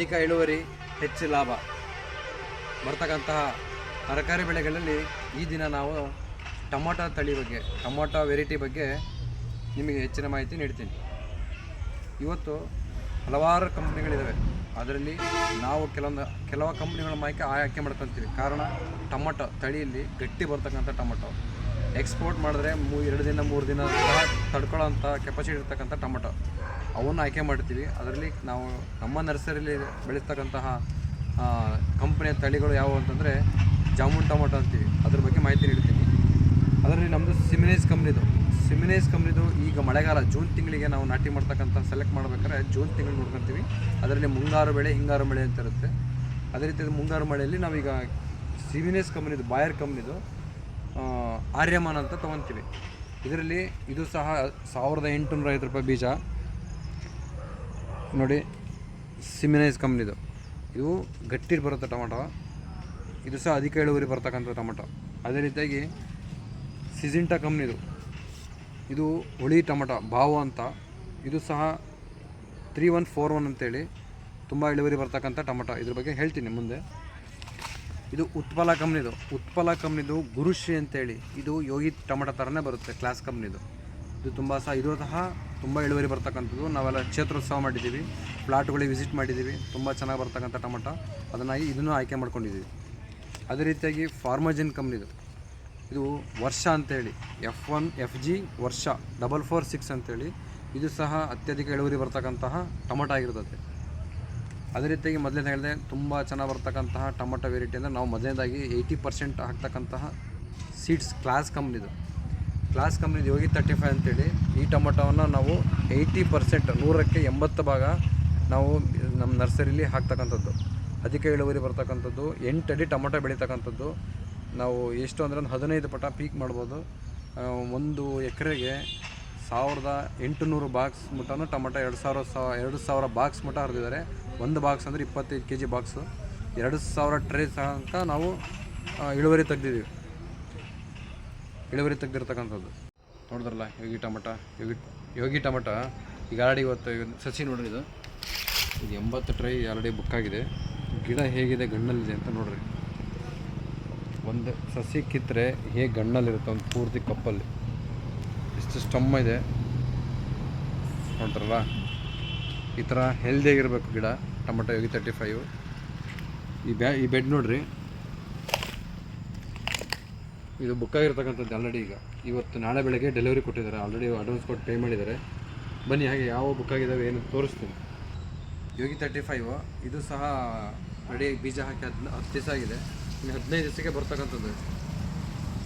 ಅಧಿಕ ಇಳುವರಿ, ಹೆಚ್ಚು ಲಾಭ. ಬರ್ತಕ್ಕಂತಹ ತರಕಾರಿ ಬೆಳೆಗಳಲ್ಲಿ ಈ ದಿನ ನಾವು ಟೊಮೊಟೊ ತಳಿ ಬಗ್ಗೆ, ಟೊಮೊಟೊ ವೆರೈಟಿ ಬಗ್ಗೆ ನಿಮಗೆ ಹೆಚ್ಚಿನ ಮಾಹಿತಿ ನೀಡ್ತೀನಿ. ಇವತ್ತು ಹಲವಾರು ಕಂಪ್ನಿಗಳಿದ್ದಾವೆ ಅದರಲ್ಲಿ ನಾವು ಕೆಲವೊಂದು, ಕೆಲವು ಕಂಪ್ನಿಗಳ ಮಾಹಿತಿ ಆಯ್ಕೆ ಮಾಡ್ಕೊತೀವಿ. ಕಾರಣ ಟೊಮೊಟೊ ತಳಿಯಲ್ಲಿ ಗಟ್ಟಿ ಬರ್ತಕ್ಕಂಥ ಟೊಮೊಟೊ. ಎಕ್ಸ್ಪೋರ್ಟ್ ಮಾಡಿದ್ರೆ ಮೂ, ಎರಡು ದಿನ, ಮೂರು ದಿನ ಸಹ ತಡ್ಕೊಳ್ಳೋಂಥ ಕೆಪಾಸಿಟಿ ಇರ್ತಕ್ಕಂಥ ಟೊಮೊಟೊ. ಅವನ್ನು ಆಯ್ಕೆ ಮಾಡ್ತೀವಿ. ಅದರಲ್ಲಿ ನಾವು ನಮ್ಮ ನರ್ಸರಿಯಲ್ಲಿ ಬೆಳೆಸ್ತಕ್ಕಂತಹ ಕಂಪ್ನಿಯ ತಳಿಗಳು ಯಾವುವು ಅಂತಂದರೆ ಜಾಮೂನ್ ಟೊಮೊಟೊ ಅಂತೀವಿ. ಅದ್ರ ಬಗ್ಗೆ ಮಾಹಿತಿ ನೀಡ್ತೀನಿ ಅದರಲ್ಲಿ ನಮ್ಮದು ಸಿಮಿನೇಸ್ ಕಂಪ್ನಿದು ಸಿಮಿನೇಸ್ ಕಂಪ್ನಿದು ಈಗ ಮಳೆಗಾಲ ಜೂನ್ ತಿಂಗಳಿಗೆ ನಾವು ನಾಟಿ ಮಾಡ್ತಕ್ಕಂಥ ಸೆಲೆಕ್ಟ್ ಮಾಡ್ಬೇಕಾದ್ರೆ ಜೂನ್ ತಿಂಗಳು ನೋಡ್ಕೊತೀವಿ. ಅದರಲ್ಲಿ ಮುಂಗಾರು ಬೆಳೆ, ಹಿಂಗಾರು ಬೆಳೆ ಅಂತ ಇರುತ್ತೆ. ಅದೇ ರೀತಿ ಮುಂಗಾರು ಮಳೆಯಲ್ಲಿ ನಾವೀಗ ಸಿಮಿನೇಸ್ ಕಂಪ್ನಿದು ಬಾಯರ್ ಕಂಪ್ನಿದು ಆರ್ಯಮಾನ್ ಅಂತ ತೊಗೊತೀವಿ. ಇದರಲ್ಲಿ ಇದು ಸಹ ಸಾವಿರದ ಎಂಟುನೂರ ಐವತ್ತು ರೂಪಾಯಿ ಬೀಜ. ನೋಡಿ, ಸಿಮಿನೈಸ್ ಕಂಪ್ನಿದು ಇದು. ಗಟ್ಟಿ ಬರುತ್ತೆ ಟೊಮೊಟೊ. ಇದು ಸಹ ಅಧಿಕ ಇಳುವರಿ ಬರ್ತಕ್ಕಂಥ ಟೊಮೊಟೊ. ಅದೇ ರೀತಿಯಾಗಿ ಸಿಜಿಂಟಾ ಕಂಪ್ನಿದು ಇದು. ಹುಳಿ ಟೊಮೊಟೊ, ಬಾವು ಅಂತ. ಇದು ಸಹ ತ್ರೀ ಒನ್ ಫೋರ್ ಒನ್ ಅಂತೇಳಿ ತುಂಬ ಇಳುವರಿ ಬರ್ತಕ್ಕಂಥ ಟೊಮೊಟೊ. ಇದ್ರ ಬಗ್ಗೆ ಹೇಳ್ತೀನಿ ಮುಂದೆ. ಇದು ಉತ್ಪಲ ಕಂಪ್ನಿದು ಉತ್ಪಲ ಕಂಪ್ನಿದು ಗುರುಶ್ರೀ ಅಂತೇಳಿ. ಇದು ಯೋಗಿ ಟೊಮೊಟೊ ಥರನೇ ಬರುತ್ತೆ, ಕ್ಲಾಸ್ ಕಂಪ್ನಿದು ಇದು. ತುಂಬ ಸಹ ಇದು ಸಹ ತುಂಬ ಇಳುವರಿ ಬರ್ತಕ್ಕಂಥದ್ದು. ನಾವೆಲ್ಲ ಕ್ಷೇತ್ರೋತ್ಸವ ಮಾಡಿದ್ದೀವಿ. ಪ್ಲಾಟ್ಗಳಿಗೆ ವಿಸಿಟ್ ಮಾಡಿದ್ದೀವಿ. ತುಂಬ ಚೆನ್ನಾಗಿ ಬರ್ತಕ್ಕಂಥ ಟೊಮೊಟೊ. ಅದನ್ನಾಗಿ ಇದನ್ನು ಆಯ್ಕೆ ಮಾಡ್ಕೊಂಡಿದ್ದೀವಿ. ಅದೇ ರೀತಿಯಾಗಿ ಫಾರ್ಮಜಿನ್ ಕಂಪ್ನಿದು ಇದು. ವರ್ಷ ಅಂತೇಳಿ. ಎಫ್ ಒನ್, ಎಫ್ ಜಿ ವರ್ಷ. ಡಬಲ್ ಫೋರ್ ಸಿಕ್ಸ್ ಅಂತೇಳಿ. ಇದು ಸಹ ಅತ್ಯಧಿಕ ಇಳುವರಿ ಬರ್ತಕ್ಕಂತಹ ಟೊಮೊಟೊ ಆಗಿರ್ತದೆ. ಅದೇ ರೀತಿಯಾಗಿ ಮೊದಲೇ ಹೇಳಿದೆ, ತುಂಬ ಚೆನ್ನಾಗಿ ಬರ್ತಕ್ಕಂತಹ ಟೊಮೊಟೊ ವೆರೈಟಿ ಅಂದರೆ ನಾವು ಮೊದಲನೇದಾಗಿ ಏಯ್ಟಿ ಪರ್ಸೆಂಟ್ ಹಾಕ್ತಕ್ಕಂತಹ ಸೀಡ್ಸ್ ಕ್ಲಾಸ್ ಕಂಪ್ನಿದು ಕ್ಲಾಸ್ ಕಂಪ್ನಿದು ಯೋಗಿ ತರ್ಟಿ ಫೈವ್ ಅಂತೇಳಿ, ಈ ಟೊಮೊಟೊವನ್ನು ನಾವು ಏಯ್ಟಿ ಪರ್ಸೆಂಟ್ ನೂರಕ್ಕೆ ಎಂಬತ್ತು ಭಾಗ ನಾವು ನಮ್ಮ ನರ್ಸರಿಲಿ ಹಾಕ್ತಕ್ಕಂಥದ್ದು. ಅಧಿಕ ಇಳುವರಿ ಬರ್ತಕ್ಕಂಥದ್ದು, ಎಂಟು ಅಡಿ ಟೊಮೊಟೊ ಬೆಳೀತಕ್ಕಂಥದ್ದು. ನಾವು ಎಷ್ಟು ಅಂದರೆ ಒಂದು ಹದಿನೈದು ಪಟ ಪೀಕ್ ಮಾಡ್ಬೋದು. ಒಂದು ಎಕರೆಗೆ ಸಾವಿರದ ಎಂಟುನೂರು ಬಾಕ್ಸ್ ಮುಟ್ಟನು ಟೊಮೊಟೊ, ಎರಡು ಸಾವಿರ ಸಾ, ಎರಡು ಸಾವಿರ ಬಾಕ್ಸ್ ಮುಟ್ಟ ಹರಿದಿದ್ದಾರೆ. ಒಂದು ಬಾಕ್ಸ್ ಅಂದರೆ ಇಪ್ಪತ್ತೈದು ಕೆ ಜಿ ಬಾಕ್ಸು. ಎರಡು ಸಾವಿರ ಟ್ರೇ ತನಕ ನಾವು ಇಳುವರಿ ತೆಗ್ದಿದ್ದೀವಿ. ಇಳುವರಿ ತೆಗ್ದಿರ್ತಕ್ಕಂಥದ್ದು. ನೋಡಿದ್ರಲ್ಲ, ಯೋಗಿ ಟಮಟ, ಯೋಗಿ ಯೋಗಿ ಟಮಟ, ಈಗ ಆಲ್ರೆಡಿ ಇವತ್ತು ಇವ್ ಸಸಿ ನೋಡ್ರಿ ಇದು. ಇದು ಎಂಬತ್ತು ಟ್ರೈ ಆಲ್ರೆಡಿ ಬುಕ್ ಆಗಿದೆ. ಗಿಡ ಹೇಗಿದೆ ಗಣ್ಣಲ್ಲಿದೆ ಅಂತ ನೋಡ್ರಿ. ಒಂದು ಸಸಿ ಕಿತ್ತರೆ ಹೇಗೆ ಗಣ್ಣಲ್ಲಿರುತ್ತೆ ಒಂದು ಪೂರ್ತಿ ಕಪ್ಪಲ್ಲಿ. ಇಷ್ಟು ಸ್ಟಮ್ಮ ಇದೆ. ನೋಡ್ರಲ್ಲ ಈ ಥರ ಹೆಲ್ದಿಯಾಗಿರ್ಬೇಕು ಗಿಡ, ಟೊಮಟೊ ಯೋಗಿ ತರ್ಟಿ ಫೈವ್ ಈ ಬ್ಯಾ, ಈ ಬೆಡ್ ನೋಡ್ರಿ. ಇದು ಬುಕ್ ಆಗಿರ್ತಕ್ಕಂಥದ್ದು ಆಲ್ರೆಡಿ ಈಗ. ಇವತ್ತು ನಾಳೆ ಬೆಳಗ್ಗೆ ಡೆಲಿವರಿ ಕೊಟ್ಟಿದ್ದಾರೆ. ಆಲ್ರೆಡಿ ಅಡ್ವಾನ್ಸ್ ಕೊಟ್ಟು ಪೇ ಮಾಡಿದ್ದಾರೆ. ಬನ್ನಿ, ಹಾಗೆ ಯಾವ ಬುಕ್ ಆಗಿದ್ದಾವೆ ಏನು ತೋರಿಸ್ತೀನಿ. ಯೋಗಿ ತರ್ಟಿ ಫೈವ್ ಇದು ಸಹ ರೆಡಿ ಬೀಜ ಹಾಕಿ ಹದಿನ, ಹತ್ತು ದಿವಸ ಆಗಿದೆ. ಇನ್ನು ಹದಿನೈದು ದಿವಸಕ್ಕೆ ಬರ್ತಕ್ಕಂಥದ್ದು.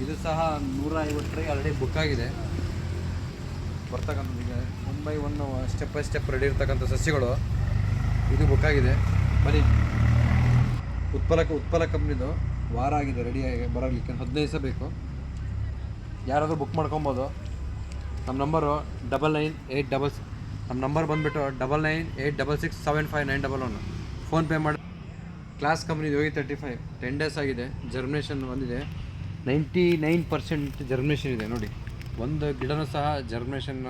ಇದು ಸಹ ನೂರ ಐವತ್ತು ಆಲ್ರೆಡಿ ಬುಕ್ ಆಗಿದೆ. ಬರ್ತಕ್ಕಂಥದ್ದು ಈಗ one by one step by step ready ಇರ್ತಕ್ಕಂಥ ಸಸ್ಯಗಳು ಇದು ಬುಕ್ ಆಗಿದೆ. ಬನ್ನಿ. ಉತ್ಪಲಕ ಉತ್ಪಲ ಕಂಪ್ನಿದು ವಾರ ಆಗಿದೆ ರೆಡಿ ಆಗಿ ಬರಲಿಕ್ಕೆ ಹದಿನೈದು ದಿವಸ ಬೇಕು. ಯಾರಾದರೂ ಬುಕ್ ಮಾಡ್ಕೊಬೋದು. ನಮ್ಮ number double nine eight double ನಮ್ಮ ನಂಬರ್ ಬಂದುಬಿಟ್ಟು double nine eight double six seven five nine double one PhonePe ಮಾಡಿ. Clause company Yogi thirty five ten days ಆಗಿದೆ. ಜರ್ಮಿನೇಷನ್ ಬಂದಿದೆ. ನೈಂಟಿ ನೈನ್ ಪರ್ಸೆಂಟ್ ಜರ್ಮಿನೇಷನ್ ಇದೆ ನೋಡಿ. ಒಂದು ಗಿಡನೂ ಸಹ ಜರ್ಮಿನೇಷನ್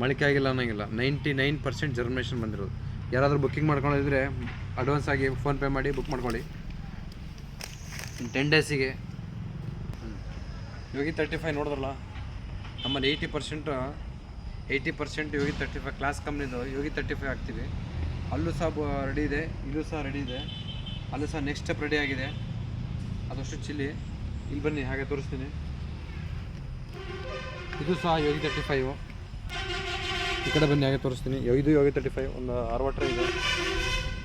ಮಳಿಕೆ ಆಗಿಲ್ಲ ಅನ್ನೋಂಗಿಲ್ಲ. ನೈಂಟಿ ನೈನ್ ಪರ್ಸೆಂಟ್ ಜರ್ಮಿನೇಷನ್ ಬಂದಿರೋದು. ಯಾರಾದರೂ ಬುಕ್ಕಿಂಗ್ ಮಾಡ್ಕೊಂಡಿದ್ರೆ ಅಡ್ವಾನ್ಸ್ ಆಗಿ ಫೋನ್ಪೇ ಮಾಡಿ ಬುಕ್ ಮಾಡ್ಕೊಳ್ಳಿ. ಇನ್ನು ಟೆನ್ ಡೇಸಿಗೆ ಯೋಗಿ ತರ್ಟಿ ಫೈವ್ ನೋಡಿದ್ರಲ್ಲ? ನಮ್ಮಲ್ಲಿ eighty percent eighty percent Yogi thirty five Clause ಕಂಪ್ನಿದು ಯೋಗಿ ತರ್ಟಿ ಫೈವ್ ಹಾಕ್ತೀವಿ. ಅಲ್ಲೂ ಸಹ ರೆಡಿ ಇದೆ. ಇಲ್ಲೂ ಸಹ ರೆಡಿ ಇದೆ. ಅಲ್ಲೂ ಸಹ ನೆಕ್ಸ್ಟ್ ಸ್ಟೆಪ್ ರೆಡಿ ಆಗಿದೆ. ಅದಷ್ಟು ಚಿಲ್ಲಿ ಇಲ್ಲಿ ಬನ್ನಿ, ಹಾಗೆ ತೋರಿಸ್ತೀನಿ. ಇದು ಸಹ ಯೋಗಿ ತರ್ಟಿ ಫೈವು ಈ ಕಡೆ ಬನ್ನಿ, ಹಾಗೆ ತೋರಿಸ್ತೀನಿ. ಇದು ಯೋಗಿ ತರ್ಟಿ ಫೈವ್ ಒಂದು ಆರ್ವಾಟ್ರ ಇದೆ.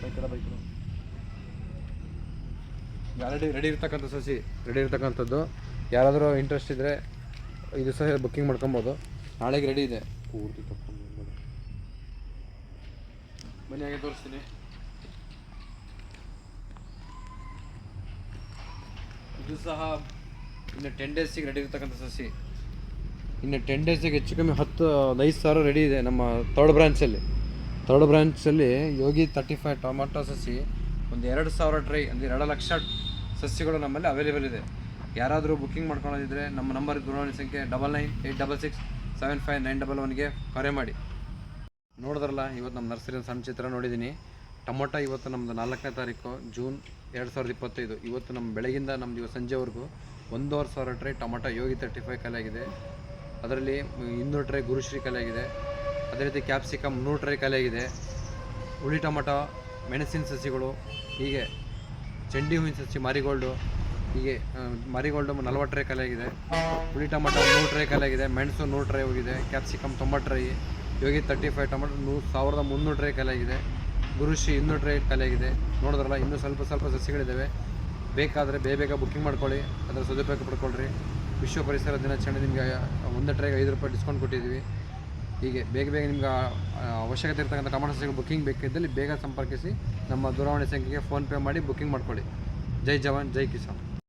ಬೈಕ್ ಕಡೆ ಬೈಕ್ ಆಲ್ರೆಡಿ ರೆಡಿ ಇರ್ತಕ್ಕಂಥ ಸಸಿ ರೆಡಿ ಇರ್ತಕ್ಕಂಥದ್ದು. ಯಾರಾದರೂ ಇಂಟ್ರೆಸ್ಟ್ ಇದ್ದರೆ ಇದು ಸಹ ಬುಕ್ಕಿಂಗ್ ಮಾಡ್ಕೊಬೋದು. ನಾಳೆಗೆ ರೆಡಿ ಇದೆ. ಬನ್ನಿ, ಹಾಗೆ ತೋರಿಸ್ತೀನಿ. ಇದು ಸಹ ಇನ್ನು ಟೆನ್ ಡೇಸಿಗೆ ರೆಡಿ ಇರ್ತಕ್ಕಂಥ ಸಸಿ. ಇನ್ನು ಟೆನ್ ಡೇಸಿಗೆ ಹೆಚ್ಚು ಕಮ್ಮಿ ಹತ್ತು ಐದು ಸಾವಿರ ರೆಡಿ ಇದೆ ನಮ್ಮ ತರ್ಡ್ ಬ್ರಾಂಚಲ್ಲಿ ತರ್ಡ್ ಬ್ರಾಂಚಲ್ಲಿ ಯೋಗಿ ತರ್ಟಿ ಫೈವ್ ಟೊಮ್ಯಾಟೊ ಸಸಿ. ಒಂದು ಎರಡು ಸಾವಿರ ಟ್ರೈ ಅಂದರೆ ಎರಡು ಲಕ್ಷ ಸಸ್ಯಗಳು ನಮ್ಮಲ್ಲಿ ಅವೈಲೇಬಲ್ ಇದೆ. ಯಾರಾದರೂ ಬುಕ್ಕಿಂಗ್ ಮಾಡ್ಕೊಳ್ಳೋದಿದ್ರೆ ನಮ್ಮ ನಂಬರ್ ದೂರವಾಣಿ ಸಂಖ್ಯೆ double nine eight double six seven five nine double ಒನ್ಗೆ ಕರೆ ಮಾಡಿ. ನೋಡಿದ್ರಲ್ಲ, ಇವತ್ತು ನಮ್ಮ ನರ್ಸರಿ ಸಣ್ಣ ಚಿತ್ರ ನೋಡಿದ್ದೀನಿ. ಟೊಮೊಟೊ ಇವತ್ತು ನಮ್ಮದು ನಾಲ್ಕನೇ ತಾರೀಕು, ಜೂನ್ ಎರಡು ಸಾವಿರದ ಇಪ್ಪತ್ತೈದು. ಇವತ್ತು ನಮ್ಮ ಬೆಳಗಿಂದ ನಮ್ದು ಇವತ್ತು ಸಂಜೆವರೆಗೂ ಒಂದೂವರೆ ಸಾವಿರ tray tomato Yogi thirty five ಕಲೆ ಆಗಿದೆ. ಅದರಲ್ಲಿ ಇನ್ನೂರು ಟ್ರೈ ಗುರುಶ್ರೀ ಕಲೆ ಆಗಿದೆ. ಅದೇ ರೀತಿ ಕ್ಯಾಪ್ಸಿಕಮ್ ನೂರು ಟ್ರೈ ಕಲೆ ಆಗಿದೆ. ಹುಳಿ ಟೊಮೊಟೊ ಮೆಣಸಿನ ಸಸಿಗಳು, ಹೀಗೆ ಚೆಂಡಿ ಹೂವಿನ ಸಸಿ, ಮಾರಿಗೋಲ್ಡು, ಹೀಗೆ ಮಾರಿಗೋಲ್ಡು ನಲ್ವತ್ತು ಟ್ರೇ ಕಲೆ ಆಗಿದೆ. ಹುಳಿ ಟೊಮೊಟೊ ನೂರು ಟ್ರೇ ಕಲೆ ಆಗಿದೆ. ಮೆಣಸು ನೂರು ಟ್ರೈ ಹೋಗಿದೆ. ಕ್ಯಾಪ್ಸಿಕಮ್ ತೊಂಬತ್ತು tray Yogi thirty five tomato ನೂರು ಸಾವಿರದ ಮುನ್ನೂರು ಟ್ರೈ ಕಲೆ ಆಗಿದೆ. ಗುರುಶ್ರೀ ಇನ್ನೂರು ಟ್ರೈ ಕಲೆ ಆಗಿದೆ. ನೋಡಿದ್ರಲ್ಲ, ಇನ್ನೂ ಸ್ವಲ್ಪ ಸ್ವಲ್ಪ ಸಸಿಗಳಿದ್ದಾವೆ. ಬೇಕಾದರೆ ಬೇಗ ಬೇಗ ಬುಕ್ಕಿಂಗ್ ಮಾಡ್ಕೊಳ್ಳಿ. ಅದರ ಸದುಪಯೋಗ ಪಡ್ಕೊಳ್ಳ್ರಿ ವಿಶ್ವ ಪರಿಸರ ದಿನಾಚರಣೆ ನಿಮಗೆ ಒಂದು ಟ್ರೈಗೆ ಐದು ರೂಪಾಯಿ ಡಿಸ್ಕೌಂಟ್ ಕೊಟ್ಟಿದ್ದೀವಿ. ಹೀಗೆ ಬೇಗ ಬೇಗ ನಿಮ್ಗೆ ಅವಶ್ಯಕತೆ ಇರ್ತಕ್ಕಂಥ ಟಮಾಟೋ ಸಸಿಗಳು ಬುಕ್ಕಿಂಗ್ ಬೇಕಿದ್ದಲ್ಲಿ ಬೇಗ ಸಂಪರ್ಕಿಸಿ ನಮ್ಮ ದೂರವಾಣಿ ಸಂಖ್ಯೆಗೆ ಫೋನ್ಪೇ ಮಾಡಿ ಬುಕ್ಕಿಂಗ್ ಮಾಡ್ಕೊಳ್ಳಿ. ಜೈ ಜವಾನ್, ಜೈ ಕಿಸಾನ್.